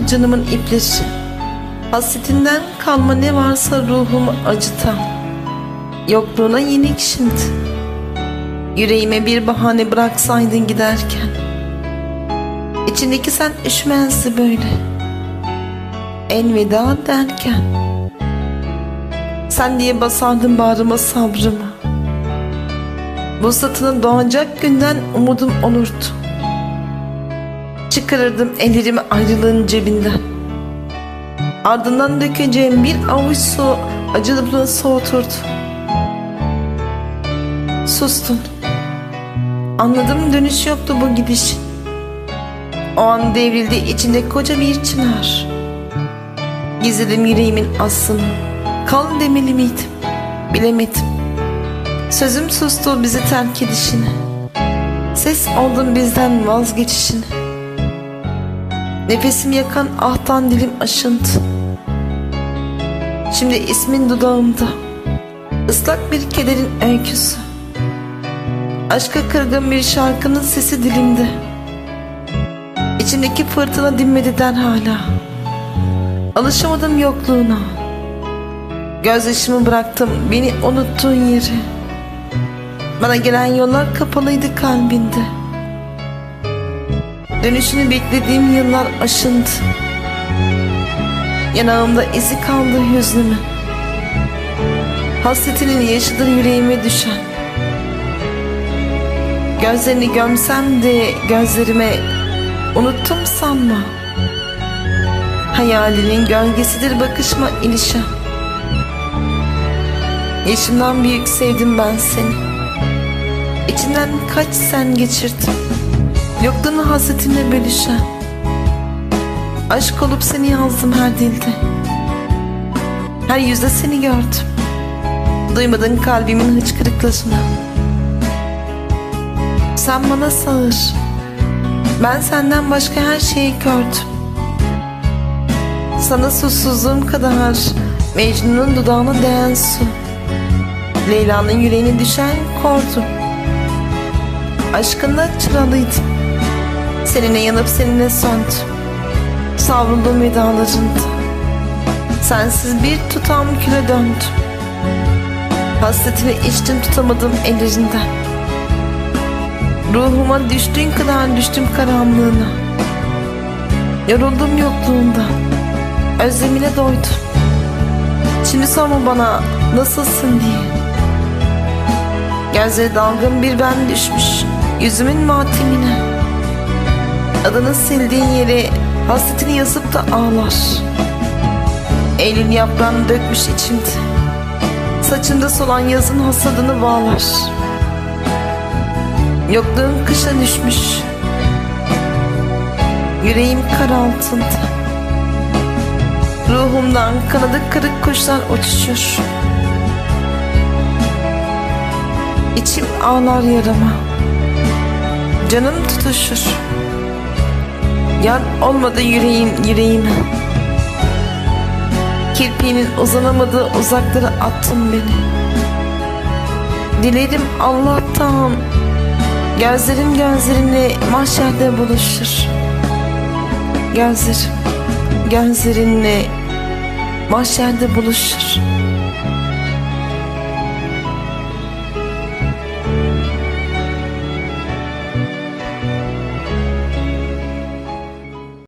canımın ipleri. Hasretinden kalma ne varsa ruhumu acıtan. Yokluğuna yenik şimdi. Yüreğime bir bahane bıraksaydın giderken. İçindeki sen üşmezdi böyle. Elveda derken. Sen diye basardın bağrıma sabrımı. Bu satına doğacak günden umudum olurdu. Çıkarırdım ellerimi ayrılığın cebinden. Ardından dökeceğim bir avuç su acılıkla soğuturdu. Sustun. Anladım dönüş yoktu bu gidiş. O an devrildi içinde koca bir çınar. Gizledim yüreğimin aslını. Kal demeli miydim? Bilemedim. Sözüm sustu bizi terk edişini. Ses oldun bizden vazgeçişini. Nefesim yakan ahtan dilim aşıntı. Şimdi ismin dudağımda. Islak bir kederin öyküsü. Aşka kırgın bir şarkının sesi dilimde. İçimdeki fırtına dinmediden hala. Alışamadım yokluğuna. Gözyaşımı bıraktım beni unuttuğun yeri. Bana gelen yollar kapalıydı kalbinde. Dönüşünü beklediğim yıllar aşındı. Yanağımda izi kaldı hüznümün. Hasretinin yaşıdır yüreğime düşen. Gözlerini gömsem de gözlerime unuttum sanma. Hayalinin gölgesidir bakışma ilişen. Yaşımdan büyük sevdim ben seni. İçinden kaç sen geçirdim. Yokluğunu hasretinle bölüşen. Aşk olup seni yazdım her dilde. Her yüzde seni gördüm. Duymadın kalbimin hıçkırıklarını. Sen bana sağır. Ben senden başka her şeyi gördüm. Sana susuzluğum kadar Mecnun'un dudağına değen su. Leyla'nın yüreğine düşen kordu. Aşkında çıralıydım. Seninle yanıp seninle söndüm. Savruldum vedalarında. Sensiz bir tutam küle döndüm. Hasretini içtim tutamadım ellerinden. Ruhuma düştüğün kadar düştüm karanlığına. Yoruldum yokluğunda. Özlemine doydum. Şimdi sorma bana nasılsın diye. Gözleri dalgın bir ben düşmüş. Yüzümün matemine. Adını sildiğin yere hasretini yazıp da ağlar. Eylül yaprağını dökmüş içimde. Saçında solan yazın hasadını bağlar. Yokluğun kışa düşmüş. Yüreğim kar altında. Ruhumdan kanadı kırık kuşlar uçuşur. İçim ağlar yarama. Canım tutuşur. Yar olmadı yüreğim yüreğime. Kirpiğinin uzanamadığı uzaklara attın beni. Dilerim Allah'tan gözlerim gözlerinle mahşerde buluşur. Gözlerim gözlerinle mahşerde buluşur.